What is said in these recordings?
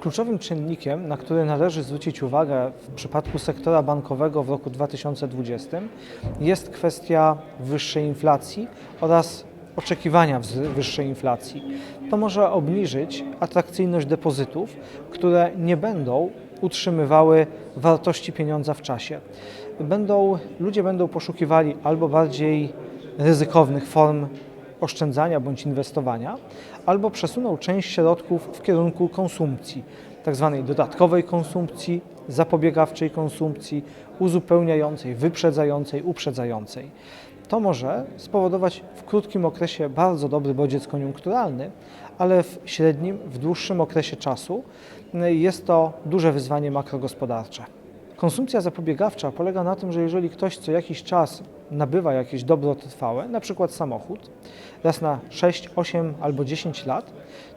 Kluczowym czynnikiem, na który należy zwrócić uwagę w przypadku sektora bankowego w roku 2020 jest kwestia wyższej inflacji oraz oczekiwania wyższej inflacji. To może obniżyć atrakcyjność depozytów, które nie będą utrzymywały wartości pieniądza w czasie. Będą, ludzie będą poszukiwali albo bardziej ryzykownych form oszczędzania bądź inwestowania, albo przesuną część środków w kierunku konsumpcji, tak zwanej dodatkowej konsumpcji, zapobiegawczej konsumpcji, uzupełniającej, wyprzedzającej, uprzedzającej. To może spowodować w krótkim okresie bardzo dobry bodziec koniunkturalny, ale w średnim, w dłuższym okresie czasu y, jest to duże wyzwanie makrogospodarcze. Konsumpcja zapobiegawcza polega na tym, że jeżeli ktoś co jakiś czas nabywa jakieś dobro trwałe, na przykład samochód, raz na 6, 8 albo 10 lat,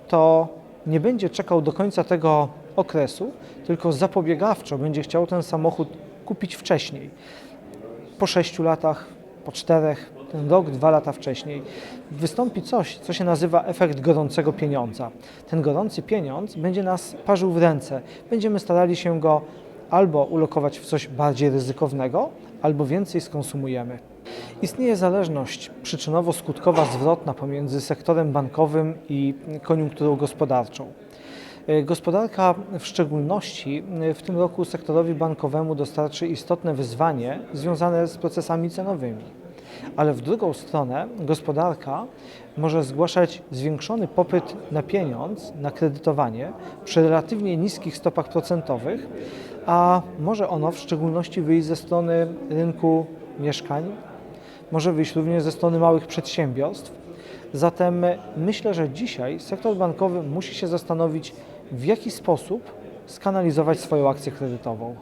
to nie będzie czekał do końca tego okresu, tylko zapobiegawczo będzie chciał ten samochód kupić wcześniej. Po 6 latach, po 4, ten rok, dwa lata wcześniej, wystąpi coś, co się nazywa efekt gorącego pieniądza. Ten gorący pieniądz będzie nas parzył w ręce. Będziemy starali się go albo ulokować w coś bardziej ryzykownego, albo więcej skonsumujemy. Istnieje zależność przyczynowo-skutkowa zwrotna pomiędzy sektorem bankowym i koniunkturą gospodarczą. E, Gospodarka w szczególności e, w tym roku sektorowi bankowemu dostarczy istotne wyzwanie związane z procesami cenowymi. Ale w drugą stronę gospodarka może zgłaszać zwiększony popyt na pieniądz, na kredytowanie przy relatywnie niskich stopach procentowych, a może ono w szczególności wyjść ze strony rynku mieszkań, może wyjść również ze strony małych przedsiębiorstw. Zatem myślę, że dzisiaj sektor bankowy musi się zastanowić, w jaki sposób skanalizować swoją akcję kredytową.